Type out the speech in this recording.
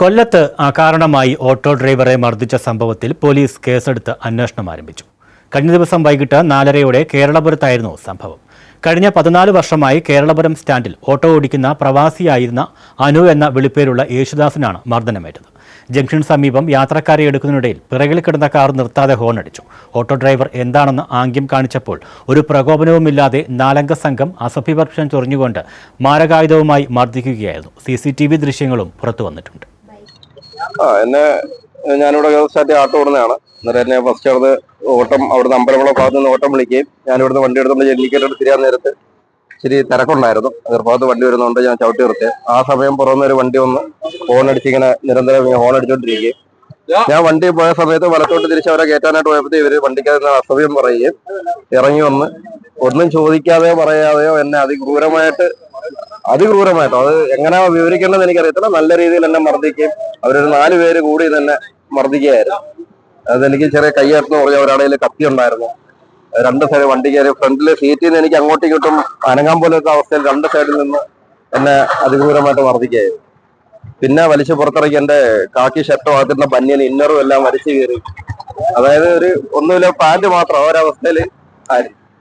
കൊല്ലത്ത് അകാരണമായി ഓട്ടോ ഡ്രൈവറെ മർദ്ദിച്ച സംഭവത്തിൽ പോലീസ് കേസെടുത്ത് അന്വേഷണം ആരംഭിച്ചു. കഴിഞ്ഞ ദിവസം വൈകിട്ട് നാലരയോടെ കേരളപുരത്തായിരുന്നു സംഭവം. കഴിഞ്ഞ പതിനാല് വർഷമായി കേരളപുരം സ്റ്റാൻഡിൽ ഓട്ടോ ഓടിക്കുന്ന പ്രവാസിയായിരുന്ന അനു എന്ന വിളിപ്പേരുള്ള യേശുദാസിനാണ് മർദ്ദനമേറ്റത്. ജംഗ്ഷൻ സമീപം യാത്രക്കാരെ എടുക്കുന്നതിനിടയിൽ പിറകിൽ കിടന്ന കാർ നിർത്താതെ ഹോണടിച്ചു. ഓട്ടോ ഡ്രൈവർ എന്താണെന്ന് ആംഗ്യം കാണിച്ചപ്പോൾ ഒരു പ്രകോപനവുമില്ലാതെ നാലംഗ സംഘം അസഭ്യവർഷം ചൊറിഞ്ഞുകൊണ്ട് മാരകായുധവുമായി മർദ്ദിക്കുകയായിരുന്നു. സി ദൃശ്യങ്ങളും പുറത്തു വന്നിട്ടുണ്ട് ആ എന്നെ ഞാനിവിടെ സ്റ്റാർട്ട് ആട്ടോ ഓടുന്നതാണ് അന്നേരം എന്നെ ഫസ്റ്റ് അവിടുന്ന് ഓട്ടം അവിടുന്ന് അമ്പലമുള്ള ഭാഗത്ത് നിന്ന് ഓട്ടം വിളിക്കുകയും ഞാൻ ഇവിടുന്ന് വണ്ടി എടുത്തുകൊണ്ട് ജെല്ലിക്കേറ്റ് എടുത്ത് തിരിയാൻ നേരത്ത് ഇച്ചിരി തിരക്കുണ്ടായിരുന്നു. എതിർഭാഗത്ത് വണ്ടി വരുന്നതുകൊണ്ട് ഞാൻ ചവിട്ടി നിർത്തി. ആ സമയം പുറമെ ഒരു വണ്ടി വന്ന് ഹോൺ അടിച്ച് ഇങ്ങനെ നിരന്തരം ഹോൺ അടിച്ചോണ്ടിരിക്കുകയും ഞാൻ വണ്ടി പോയ സമയത്ത് വലത്തോട്ട് തിരിച്ച് അവരെ കയറ്റാനായിട്ട് പോയപ്പോൾ ഇവർ വണ്ടിക്കകത്ത് അസഭ്യം പറയുകയും ഇറങ്ങി വന്ന് ഒന്നും ചോദിക്കാതെയോ പറയാതെയോ എന്നെ അതിക്രൂരമായിട്ട് അതിക്രൂരമായിട്ടോ? അത് എങ്ങനെ വിവരിക്കേണ്ടതെന്ന് എനിക്കറിയത്തില്ല. നല്ല രീതിയിൽ എന്നെ മർദ്ദിക്കുകയും അവരൊരു നാല് പേര് കൂടി തന്നെ മർദ്ദിക്കുകയായിരുന്നു. അതെനിക്ക് ചെറിയ കയ്യായിരുന്നു പറഞ്ഞ ഒരാളെ കത്തി ഉണ്ടായിരുന്നു. രണ്ട് സൈഡ് വണ്ടി കയറി ഫ്രണ്ടിലെ സീറ്റിൽ നിന്ന് എനിക്ക് അങ്ങോട്ടും ഇങ്ങോട്ടും അനങ്ങാൻ പോലത്തെ അവസ്ഥയിൽ രണ്ട് സൈഡിൽ നിന്ന് എന്നെ അതിക്രൂരമായിട്ട് മർദ്ദിക്കുകയായിരുന്നു. പിന്നെ വലിച്ചു പുറത്തിറക്കി എന്റെ കാക്കി ഷർട്ട് ഭാഗത്തിന്റെ ബനിയൻ ഇന്നറും എല്ലാം വലിച്ചു കയറി അതായത് ഒരു ഒന്നുമില്ല പാന്റ് മാത്രം ഒരവസ്ഥയിൽ ആയിരുന്നു.